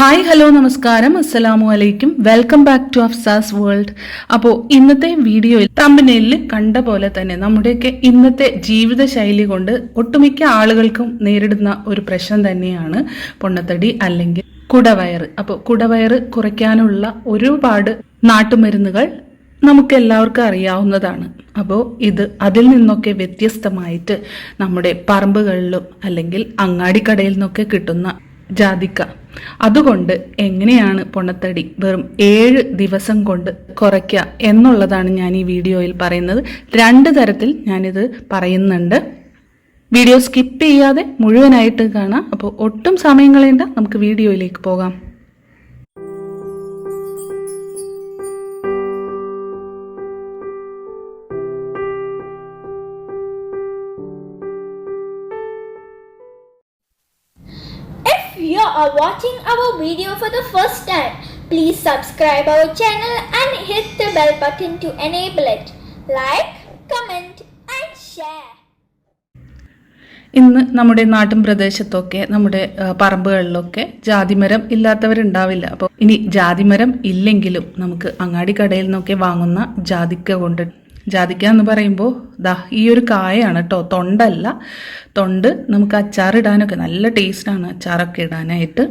Hi hello നമസ്കാരം. അസ്സലാമു അലൈക്കും. Welcome back to Afsas world. അപ്പോൾ ഇന്നത്തെ വീഡിയോയിൽ തമ്പനയിൽ കണ്ട പോലെ തന്നെ നമ്മുടെയൊക്കെ ഇന്നത്തെ ജീവിത ശൈലി കൊണ്ട് ഒട്ടുമിക്ക ആളുകൾക്കും നേരിടുന്ന ഒരു പ്രശ്നം തന്നെയാണ് പൊണ്ണത്തടി അല്ലെങ്കിൽ കുടവയറ്. അപ്പോൾ കുടവയറ് കുറയ്ക്കാനുള്ള ഒരുപാട് നാട്ടുമരുന്നുകൾ നമുക്ക് എല്ലാവർക്കും അറിയാവുന്നതാണ്. അപ്പോൾ ഇത് അതിൽ നിന്നൊക്കെ വ്യത്യസ്തമായിട്ട് നമ്മുടെ പറമ്പുകളിലും അല്ലെങ്കിൽ അങ്ങാടിക്കടയിൽ നിന്നൊക്കെ കിട്ടുന്ന ജാതിക്ക. അതുകൊണ്ട് എങ്ങനെയാണ് പൊണ്ണത്തടി വെറും ഏഴ് ദിവസം കൊണ്ട് കുറയ്ക്കുക എന്നുള്ളതാണ് ഞാൻ ഈ വീഡിയോയിൽ പറയുന്നത്. രണ്ട് തരത്തിൽ ഞാനിത് പറയുന്നുണ്ട്. വീഡിയോ സ്കിപ്പ് ചെയ്യാതെ മുഴുവനായിട്ട് കാണാം. അപ്പോൾ ഒട്ടും സമയം കളയണ്ട. നമുക്ക് വീഡിയോയിലേക്ക് പോകാം. Are watching our video for the first time, please subscribe our channel and hit the bell button to enable it. Like, comment and share. ഇന്ന് നമ്മുടെ നാട്ടിൻ പ്രദേശത്തൊക്കെ നമ്മുടെ പറമ്പുകളിലൊക്കെ ജാതിമരം ഇല്ലാത്തവരുണ്ടാവില്ല അപ്പോൾ ഇനി ജാതിമരം ഇല്ലെങ്കിലും നമുക്ക് അങ്ങാടി കടയിൽ നിന്നൊക്കെ വാങ്ങുന്ന ജാതിക്ക കൊണ്ട് ജാതിക്ക എന്ന് പറയുമ്പോൾ ദാ ഈ ഒരു കായാണ് കേട്ടോ തൊണ്ടല്ല. തൊണ്ട് നമുക്ക് അച്ചാറിടാനൊക്കെ നല്ല ടേസ്റ്റാണ് അച്ചാറൊക്കെ ഇടാനായിട്ട്.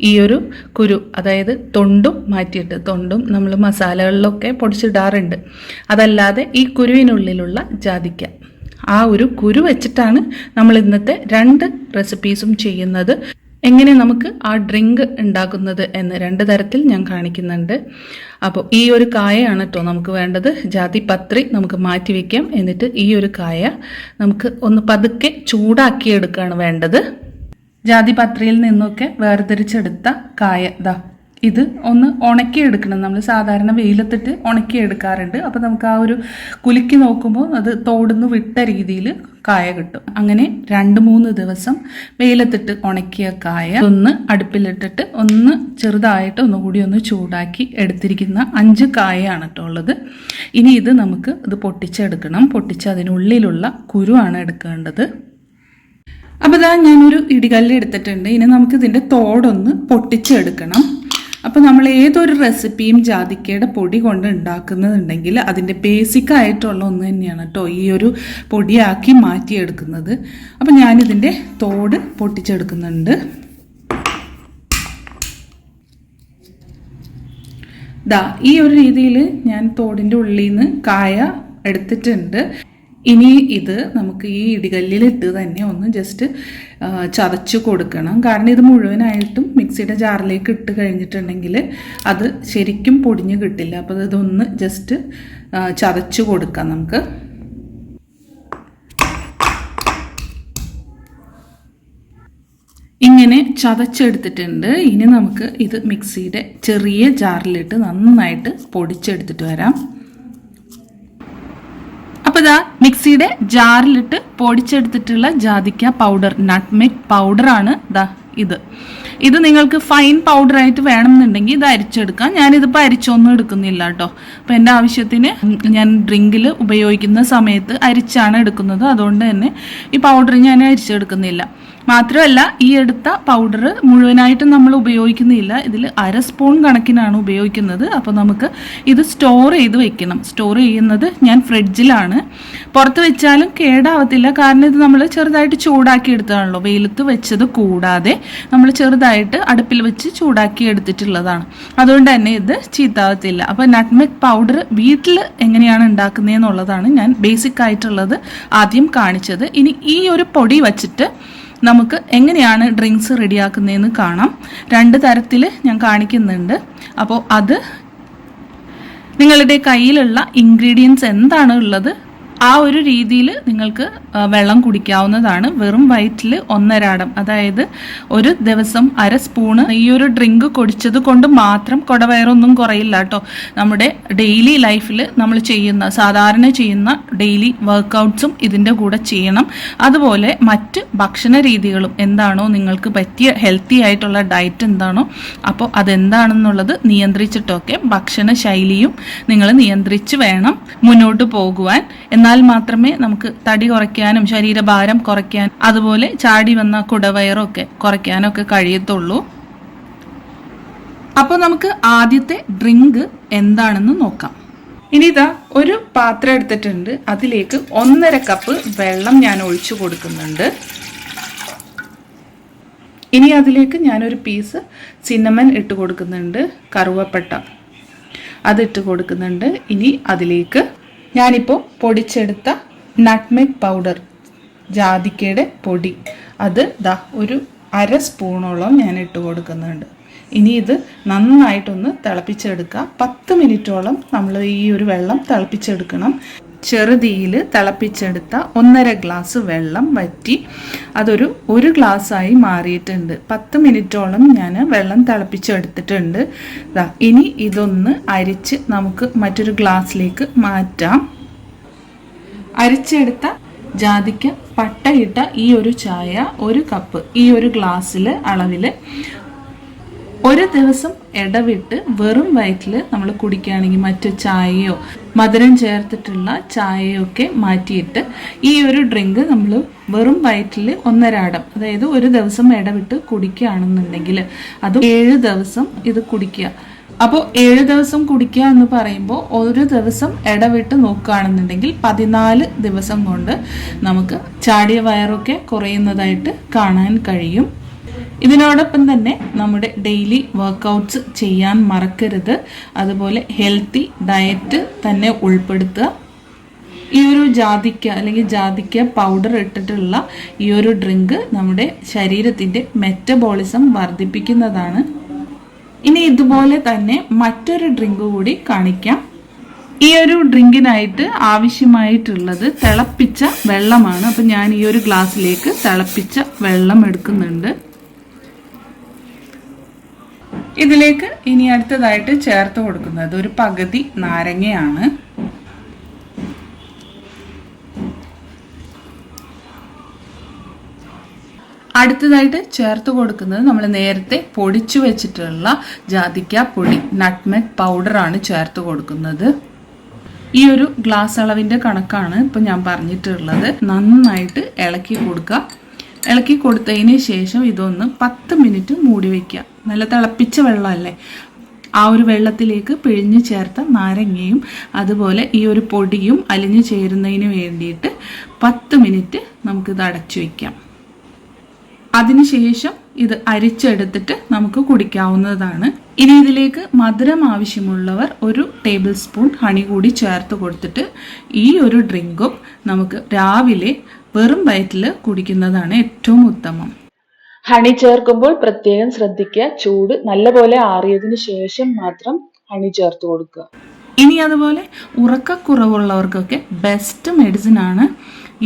ഈ ഒരു കുരു അതായത് തൊണ്ടും മാറ്റിയിട്ട് തൊണ്ടും നമ്മൾ മസാലകളിലൊക്കെ പൊടിച്ചിടാറുണ്ട്. അതല്ലാതെ ഈ കുരുവിനുള്ളിലുള്ള ജാതിക്ക. ആ ഒരു കുരു വെച്ചിട്ടാണ് നമ്മൾ ഇന്നത്തെ രണ്ട് റെസിപ്പീസും ചെയ്യുന്നത്. എങ്ങനെ നമുക്ക് ആ ഡ്രിങ്ക് ഉണ്ടാക്കുന്നത് എന്ന് രണ്ട് തരത്തിൽ ഞാൻ കാണിക്കുന്നുണ്ട്. അപ്പോൾ ഈ ഒരു കായയാണ് കേട്ടോ നമുക്ക് വേണ്ടത്. ജാതി പത്രി നമുക്ക് മാറ്റി വയ്ക്കാം എന്നിട്ട് ഈ ഒരു കായ നമുക്ക് ഒന്ന് പതുക്കെ ചൂടാക്കിയെടുക്കുകയാണ് വേണ്ടത്. ജാതി പത്രിയിൽ നിന്നൊക്കെ വേർതിരിച്ചെടുത്ത കായ ദാ. ഇത് ഒന്ന് ഉണക്കിയെടുക്കണം. നമ്മൾ സാധാരണ വെയിലത്തിട്ട് ഉണക്കിയെടുക്കാറുണ്ട്. അപ്പോൾ നമുക്ക് ആ ഒരു കുലുക്കി നോക്കുമ്പോൾ അത് തോടുന്ന് വിട്ട രീതിയിൽ കായ കിട്ടും. അങ്ങനെ രണ്ട് മൂന്ന് ദിവസം വെയിലത്തിട്ട് ഉണക്കിയ കായ ഒന്ന് അടുപ്പിലിട്ടിട്ട് ഒന്ന് ചെറുതായിട്ട് ഒന്നുകൂടി ഒന്ന് ചൂടാക്കി എടുത്തിരിക്കുന്ന അഞ്ച് കായയാണ് കേട്ടോ ഉള്ളത്. ഇനി ഇത് നമുക്ക് ഇത് പൊട്ടിച്ചെടുക്കണം. പൊട്ടിച്ച് അതിനുള്ളിലുള്ള കുരുവാണ് എടുക്കേണ്ടത്. അപ്പോൾ ഇതാ ഞാനൊരു ഇടികല്ല് എടുത്തിട്ടുണ്ട്. ഇനി നമുക്ക് ഇതിന്റെ തോടൊന്ന് പൊട്ടിച്ചെടുക്കണം. അപ്പോൾ നമ്മൾ ഏതൊരു റെസിപ്പിയും ജാതിക്കയുടെ പൊടി കൊണ്ട് ഉണ്ടാക്കുന്നുണ്ടെങ്കിൽ അതിന്റെ ബേസിക് ആയിട്ടുള്ള ഒന്ന് തന്നെയാണ് കേട്ടോ ഈ ഒരു പൊടിയാക്കി മാറ്റിയെടുക്കുന്നത്. അപ്പോൾ ഞാനിതിന്റെ തോട് പൊട്ടിച്ചെടുക്കുന്നുണ്ട്. ദാ ഈ ഒരു രീതിയിൽ ഞാൻ തോടിന്റെ ഉള്ളിൽ നിന്ന് കായ എടുത്തിട്ടുണ്ട്. ഇനി ഇത് നമുക്ക് ഈ ഇടികല്ലിലിട്ട് തന്നെ ഒന്ന് ജസ്റ്റ് ചതച്ച് കൊടുക്കണം. കാരണം ഇത് മുഴുവനായിട്ടും മിക്സിയുടെ ജാറിലേക്ക് ഇട്ട് കഴിഞ്ഞിട്ടുണ്ടെങ്കിൽ അത് ശരിക്കും പൊടിഞ്ഞ് കിട്ടില്ല. അപ്പോൾ ഇതൊന്ന് ജസ്റ്റ് ചതച്ച് കൊടുക്കാം നമുക്ക്. ഇങ്ങനെ ചതച്ചെടുത്തിട്ടുണ്ട്. ഇനി നമുക്ക് ഇത് മിക്സിയുടെ ചെറിയ ജാറിലിട്ട് നന്നായിട്ട് പൊടിച്ചെടുത്തിട്ട് വരാം. അപ്പോൾ ഇതാ മിക്സിയുടെ ജാറിലിട്ട് പൊടിച്ചെടുത്തിട്ടുള്ള ജാതിക്ക പൗഡർ നട്ട്മെക് ആണ് ദാ ഇത്. ഇത് നിങ്ങൾക്ക് ഫൈൻ പൗഡർ പൗഡറായിട്ട് വേണമെന്നുണ്ടെങ്കിൽ ഇത് അരിച്ചെടുക്കാം. ഞാനിതിപ്പോൾ അരിച്ചൊന്നും എടുക്കുന്നില്ല കേട്ടോ അപ്പൊ എന്റെ ആവശ്യത്തിന് ഞാൻ ഡ്രിങ്കിൽ ഉപയോഗിക്കുന്ന സമയത്ത് അരിച്ചാണ് എടുക്കുന്നത്. അതുകൊണ്ട് തന്നെ ഈ പൗഡർ ഞാൻ അരിച്ചെടുക്കുന്നില്ല. മാത്രമല്ല ഈ എടുത്ത പൗഡർ മുഴുവനായിട്ടും നമ്മൾ ഉപയോഗിക്കുന്നില്ല. ഇതിൽ അര സ്പൂൺ കണക്കിനാണ് ഉപയോഗിക്കുന്നത്. അപ്പോൾ നമുക്ക് ഇത് സ്റ്റോർ ചെയ്ത് വെക്കണം. സ്റ്റോർ ചെയ്യുന്നത് ഞാൻ ഫ്രിഡ്ജിലാണ് പുറത്ത് വെച്ചാലും കേടാവത്തില്ല. കാരണം ഇത് നമ്മൾ ചെറുതായിട്ട് ചൂടാക്കി എടുത്തതാണല്ലോ. വെയിലത്ത് വെച്ചത് കൂടാതെ നമ്മൾ ചെറുതായിട്ട് അടുപ്പിൽ വെച്ച് ചൂടാക്കി എടുത്തിട്ടുള്ളതാണ്. അതുകൊണ്ട് തന്നെ ഇത് ചീത്താവത്തില്ല. അപ്പോൾ നട്ട്മെക് പൗഡർ വീട്ടിൽ എങ്ങനെയാണ് ഉണ്ടാക്കുന്നതെന്നുള്ളതാണ് ഞാൻ ബേസിക് ആയിട്ടുള്ളത് ആദ്യം കാണിച്ചത്. ഇനി ഈ ഒരു പൊടി വച്ചിട്ട് നമുക്ക് എങ്ങനെയാണ് ഡ്രിങ്ക്സ് റെഡിയാക്കുന്നതെന്ന് കാണാം. രണ്ട് തരത്തിൽ ഞാൻ കാണിക്കുന്നുണ്ട്. അപ്പോൾ അത് നിങ്ങളുടെ കയ്യിലുള്ള ഇൻഗ്രീഡിയൻസ് എന്താണ് ഉള്ളത് ആ ഒരു രീതിയിൽ നിങ്ങൾക്ക് വെള്ളം കുടിക്കാവുന്നതാണ്. വെറും വയറ്റിൽ ഒന്നരാടം. അതായത് ഒരു ദിവസം അര സ്പൂണ് ഈ ഒരു ഡ്രിങ്ക് കുടിച്ചത് കൊണ്ട് മാത്രം കുടവയറൊന്നും കുറയില്ല കേട്ടോ. നമ്മുടെ ഡെയിലി ലൈഫിൽ നമ്മൾ ചെയ്യുന്ന സാധാരണ ചെയ്യുന്ന ഡെയിലി വർക്കൗട്ട്സും ഇതിന്റെ കൂടെ ചെയ്യണം. അതുപോലെ മറ്റ് ഭക്ഷണ രീതികളും എന്താണോ നിങ്ങൾക്ക് പറ്റിയ ഹെൽത്തി ആയിട്ടുള്ള ഡയറ്റ് എന്താണോ അപ്പോൾ അതെന്താണെന്നുള്ളത് നിയന്ത്രിച്ചിട്ടൊക്കെ ഭക്ഷണ ശൈലിയും നിങ്ങൾ നിയന്ത്രിച്ച് വേണം മുന്നോട്ട് പോകുവാൻ. എന്നാൽ മാത്രമേ നമുക്ക് തടി കുറയ്ക്കാനും ശരീരഭാരം കുറയ്ക്കാൻ അതുപോലെ ചാടി വന്ന കുടവയറൊക്കെ കുറയ്ക്കാനൊക്കെ കഴിയത്തുള്ളൂ. അപ്പോൾ നമുക്ക് ആദ്യത്തെ ഡ്രിങ്ക് എന്താണെന്ന് നോക്കാം. ഇനി ഇതാ ഒരു പാത്രം എടുത്തിട്ടുണ്ട്. അതിലേക്ക് ഒന്നര കപ്പ് വെള്ളം ഞാൻ ഒഴിച്ചു കൊടുക്കുന്നുണ്ട്. ഇനി അതിലേക്ക് ഞാനൊരു പീസ് സിന്നമൻ ഇട്ട് കൊടുക്കുന്നുണ്ട്. കറുവപ്പട്ട അതിട്ട് കൊടുക്കുന്നുണ്ട്. ഇനി അതിലേക്ക് ഞാനിപ്പോൾ പൊടിച്ചെടുത്ത നട്ട്മെഗ് പൗഡർ ജാതിക്കയുടെ പൊടി. അത് ദാ ഒരു അര സ്പൂണോളം ഞാൻ ഇട്ട് കൊടുക്കുന്നുണ്ട്. ഇനി ഇത് നന്നായിട്ടൊന്ന് തിളപ്പിച്ചെടുക്കുക. പത്ത് മിനിറ്റോളം നമ്മൾ ഈ ഒരു വെള്ളം തിളപ്പിച്ചെടുക്കണം. ചെറുതീയിൽ തിളപ്പിച്ചെടുത്ത ഒന്നര ഗ്ലാസ് വെള്ളം വറ്റി അതൊരു ഒരു ഗ്ലാസ്സായി മാറിയിട്ടുണ്ട്. പത്ത് മിനിറ്റോളം ഞാൻ വെള്ളം തിളപ്പിച്ചെടുത്തിട്ടുണ്ട്. ഇനി ഇതൊന്ന് അരിച്ച് നമുക്ക് മറ്റൊരു ഗ്ലാസ്സിലേക്ക് മാറ്റാം. അരിച്ചെടുത്ത ജാതിക്ക് പട്ടയിട്ട ഈ ഒരു ചായ ഒരു കപ്പ് ഈ ഒരു ഗ്ലാസ്സിൽ അളവിൽ ഒരു ദിവസം ഇടവിട്ട് വെറും വയറ്റിൽ നമ്മൾ കുടിക്കുകയാണെങ്കിൽ മറ്റു ചായയോ മധുരം ചേർത്തിട്ടുള്ള ചായയോ ഒക്കെ മാറ്റിയിട്ട് ഈ ഒരു ഡ്രിങ്ക് നമ്മൾ വെറും വയറ്റിൽ ഒന്നരാടം അതായത് ഒരു ദിവസം ഇടവിട്ട് കുടിക്കുകയാണെന്നുണ്ടെങ്കിൽ അത് ഏഴ് ദിവസം ഇത് കുടിക്കുക. അപ്പോൾ ഏഴ് ദിവസം കുടിക്കുക എന്ന് പറയുമ്പോൾ ഒരു ദിവസം ഇടവിട്ട് നോക്കുകയാണെന്നുണ്ടെങ്കിൽ പതിനാല് ദിവസം കൊണ്ട് നമുക്ക് ചാടിയ വയറൊക്കെ കുറയുന്നതായിട്ട് കാണാൻ കഴിയും. ഇതിനോടൊപ്പം തന്നെ നമ്മുടെ ഡെയിലി വർക്കൗട്ട്സ് ചെയ്യാൻ മറക്കരുത്. അതുപോലെ ഹെൽത്തി ഡയറ്റ് തന്നെ ഉൾപ്പെടുത്തുക. ഈ ഒരു ജാതിക്ക അല്ലെങ്കിൽ ജാതിക്ക പൗഡർ ഇട്ടിട്ടുള്ള ഈ ഒരു ഡ്രിങ്ക് നമ്മുടെ ശരീരത്തിന്റെ മെറ്റബോളിസം വർദ്ധിപ്പിക്കുന്നതാണ്. ഇനി ഇതുപോലെ തന്നെ മറ്റൊരു ഡ്രിങ്ക് കൂടി കാണിക്കാം. ഈ ഒരു ഡ്രിങ്കിനായിട്ട് ആവശ്യമായിട്ടുള്ളത് തിളപ്പിച്ച വെള്ളമാണ്. അപ്പം ഞാൻ ഈ ഒരു ഗ്ലാസ്സിലേക്ക് തിളപ്പിച്ച വെള്ളം എടുക്കുന്നുണ്ട്. ഇതിലേക്ക് ഇനി അടുത്തതായിട്ട് ചേർത്ത് കൊടുക്കുന്നത് ഒരു പകുതി നാരങ്ങയാണ്. അടുത്തതായിട്ട് ചേർത്ത് കൊടുക്കുന്നത് നമ്മൾ നേരത്തെ പൊടിച്ചു വെച്ചിട്ടുള്ള ജാതിക്ക പൊടി നട്ട്മെഗ് പൗഡറാണ് ചേർത്ത് കൊടുക്കുന്നത്. ഈ ഒരു ഗ്ലാസ് അളവിന്റെ കണക്കാണ് ഇപ്പം ഞാൻ പറഞ്ഞിട്ടുള്ളത്. നന്നായിട്ട് ഇളക്കി കൊടുക്കുക. ഇളക്കി കൊടുത്തതിന് ശേഷം ഇതൊന്ന് പത്ത് മിനിറ്റ് മൂടി വയ്ക്കുക നല്ല തിളപ്പിച്ച വെള്ളമല്ലേ? ആ ഒരു വെള്ളത്തിലേക്ക് പിഴിഞ്ഞ് ചേർത്ത നാരങ്ങയും അതുപോലെ ഈ ഒരു പൊടിയും അലിഞ്ഞു ചേരുന്നതിന് വേണ്ടിയിട്ട് പത്ത് മിനിറ്റ് നമുക്കിത് അടച്ചു വയ്ക്കാം അതിനുശേഷം ഇത് അരിച്ചെടുത്തിട്ട് നമുക്ക് കുടിക്കാവുന്നതാണ്. ഇനി ഇതിലേക്ക് മധുരം ആവശ്യമുള്ളവർ ഒരു ടേബിൾ സ്പൂൺ ഹണി കൂടി ചേർത്ത് കൊടുത്തിട്ട് ഈ ഒരു ഡ്രിങ്കും നമുക്ക് രാവിലെ വെറും വയറ്റിൽ കുടിക്കുന്നതാണ് ഏറ്റവും ഉത്തമം. ഹണി ചേർക്കുമ്പോൾ പ്രത്യേകം ശ്രദ്ധിക്കുക. ചൂട് നല്ലപോലെ ആറിയതിന് ശേഷം മാത്രം ഹണി ചേർത്ത് കൊടുക്കുക. ഇനി അതുപോലെ ഉറക്കക്കുറവുള്ളവർക്കൊക്കെ ബെസ്റ്റ് മെഡിസിൻ ആണ്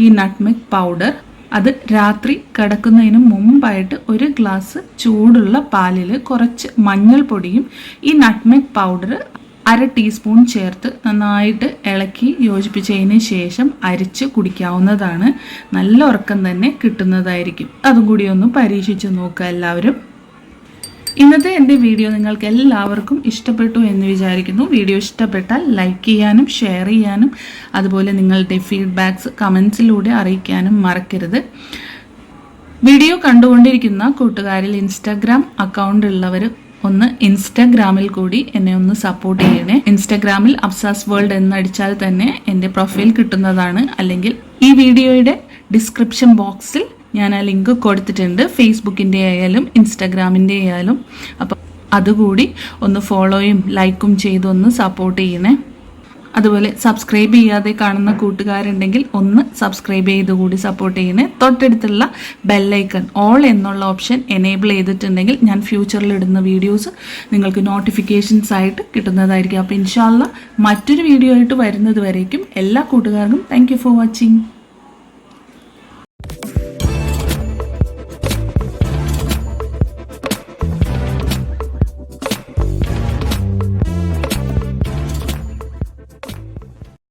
ഈ നട്ട്മിക് പൗഡർ അത് രാത്രി കിടക്കുന്നതിന് മുമ്പായിട്ട് ഒരു ഗ്ലാസ് ചൂടുള്ള പാലിൽ കുറച്ച് മഞ്ഞൾപ്പൊടിയും ഈ നട്ട്മെഗ് പൗഡർ അര ടീസ്പൂൺ ചേർത്ത് നന്നായിട്ട് ഇളക്കി യോജിപ്പിച്ചതിന് ശേഷം അരിച്ച് കുടിക്കാവുന്നതാണ്. നല്ല ഉറക്കം തന്നെ കിട്ടുന്നതായിരിക്കും. അതും കൂടി ഒന്ന് പരീക്ഷിച്ച് നോക്കുക എല്ലാവരും. ഇന്നത്തെ എന്റെ വീഡിയോ നിങ്ങൾക്ക് എല്ലാവർക്കും ഇഷ്ടപ്പെട്ടു എന്ന് വിചാരിക്കുന്നു. വീഡിയോ ഇഷ്ടപ്പെട്ടാൽ ലൈക്ക് ചെയ്യാനും ഷെയർ ചെയ്യാനും അതുപോലെ നിങ്ങളുടെ ഫീഡ്ബാക്ക്സ് കമൻസിലൂടെ അറിയിക്കാനും മറക്കരുത്. വീഡിയോ കണ്ടുകൊണ്ടിരിക്കുന്ന കൂട്ടുകാരിൽ ഇൻസ്റ്റാഗ്രാം അക്കൗണ്ട് ഉള്ളവർ ഒന്ന് ഇൻസ്റ്റാഗ്രാമിൽ കൂടി എന്നെ ഒന്ന് സപ്പോർട്ട് ചെയ്യണേ. ഇൻസ്റ്റാഗ്രാമിൽ അബ്സാസ് വേൾഡ് എന്നടിച്ചാൽ തന്നെ എന്റെ പ്രൊഫൈൽ കിട്ടുന്നതാണ്. അല്ലെങ്കിൽ ഈ വീഡിയോയുടെ ഡിസ്ക്രിപ്ഷൻ ബോക്സിൽ ഞാൻ ആ ലിങ്ക് കൊടുത്തിട്ടുണ്ട്. ഫേസ്ബുക്കിന്റെ ആയാലും ഇൻസ്റ്റാഗ്രാമിന്റെ ആയാലും. അപ്പം അതുകൂടി ഒന്ന് ഫോളോയും ലൈക്കും ചെയ്തൊന്ന് സപ്പോർട്ട് ചെയ്യണേ. അതുപോലെ സബ്സ്ക്രൈബ് ചെയ്യാതെ കാണുന്ന കൂട്ടുകാരുണ്ടെങ്കിൽ ഒന്ന് സബ്സ്ക്രൈബ് ചെയ്ത് കൂടി സപ്പോർട്ട് ചെയ്യണേ. തൊട്ടടുത്തുള്ള ബെല്ലൈക്കൺ ഓൾ എന്നുള്ള ഓപ്ഷൻ എനേബിൾ ചെയ്തിട്ടുണ്ടെങ്കിൽ ഞാൻ ഫ്യൂച്ചറിൽ ഇടുന്ന വീഡിയോസ് നിങ്ങൾക്ക് നോട്ടിഫിക്കേഷൻസ് ആയിട്ട് കിട്ടുന്നതായിരിക്കും. അപ്പോൾ ഇൻഷാല്ല മറ്റൊരു വീഡിയോ ആയിട്ട് വരുന്നത് വരേക്കും. എല്ലാ കൂട്ടുകാർക്കും താങ്ക് ഫോർ വാച്ചിങ്